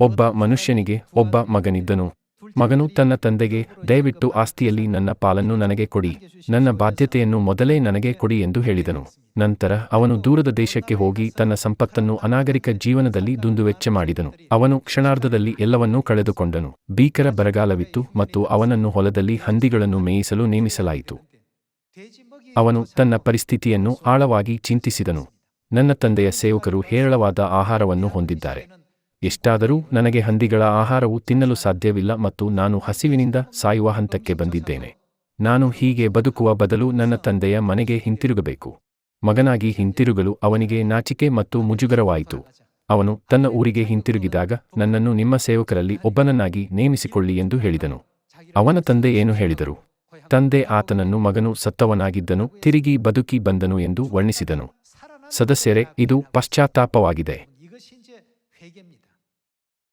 ಒಬ್ಬ ಮನುಷ್ಯನಿಗೆ ಒಬ್ಬ ಮಗನಿದ್ದನು. ಮಗನು ತನ್ನ ತಂದೆಗೆ, ದಯವಿಟ್ಟು ಆಸ್ತಿಯಲ್ಲಿ ನನ್ನ ಪಾಲನ್ನು ನನಗೆ ಕೊಡಿ. ನನ್ನ ಬಾಧ್ಯತೆಯನ್ನು ಮೊದಲೇ ನನಗೆ ಕೊಡಿ ಎಂದು ಹೇಳಿದನು. ನಂತರ ಅವನು ದೂರದ ದೇಶಕ್ಕೆ ಹೋಗಿ ತನ್ನ ಸಂಪತ್ತನ್ನು ಅನಾಗರಿಕ ಜೀವನದಲ್ಲಿ ದುಂದುವೆಚ್ಚ ಮಾಡಿದನು. ಅವನು ಕ್ಷಣಾರ್ಧದಲ್ಲಿ ಎಲ್ಲವನ್ನೂ ಕಳೆದುಕೊಂಡನು. ಭೀಕರ ಬರಗಾಲವಿತ್ತು ಮತ್ತು ಅವನನ್ನು ಹೊಲದಲ್ಲಿ ಹಂದಿಗಳನ್ನು ಮೇಯಿಸಲು ನೇಮಿಸಲಾಯಿತು. ಅವನು ತನ್ನ ಪರಿಸ್ಥಿತಿಯನ್ನು ಆಳವಾಗಿ ಚಿಂತಿಸಿದನು. ನನ್ನ ತಂದೆಯ ಸೇವಕರು ಹೇರಳವಾದ ಆಹಾರವನ್ನು ಹೊಂದಿದ್ದಾರೆ. ಎಷ್ಟಾದರೂ ನನಗೆ ಹಂದಿಗಳ ಆಹಾರವು ತಿನ್ನಲು ಸಾಧ್ಯವಿಲ್ಲ ಮತ್ತು ನಾನು ಹಸಿವಿನಿಂದ ಸಾಯುವ ಹಂತಕ್ಕೆ ಬಂದಿದ್ದೇನೆ. ನಾನು ಹೀಗೆ ಬದುಕುವ ಬದಲು ನನ್ನ ತಂದೆಯ ಮನೆಗೆ ಹಿಂತಿರುಗಬೇಕು. ಮಗನಾಗಿ ಹಿಂತಿರುಗಲು ಅವನಿಗೆ ನಾಚಿಕೆ ಮತ್ತು ಮುಜುಗರವಾಯಿತು. ಅವನು ತನ್ನ ಊರಿಗೆ ಹಿಂತಿರುಗಿದಾಗ ನನ್ನನ್ನು ನಿಮ್ಮ ಸೇವಕರಲ್ಲಿ ಒಬ್ಬನನ್ನಾಗಿ ನೇಮಿಸಿಕೊಳ್ಳಿ ಎಂದು ಹೇಳಿದನು. ಅವನ ತಂದೆ ಏನು ಹೇಳಿದರು? ತಂದೆ ಆತನನ್ನು ಮಗನು ಸತ್ತವನಾಗಿದ್ದನು, ತಿರುಗಿ ಬದುಕಿ ಬಂದನು ಎಂದು ವರ್ಣಿಸಿದನು. ಸದಸ್ಯರೇ, ಇದು ಪಶ್ಚಾತ್ತಾಪವಾಗಿದೆ.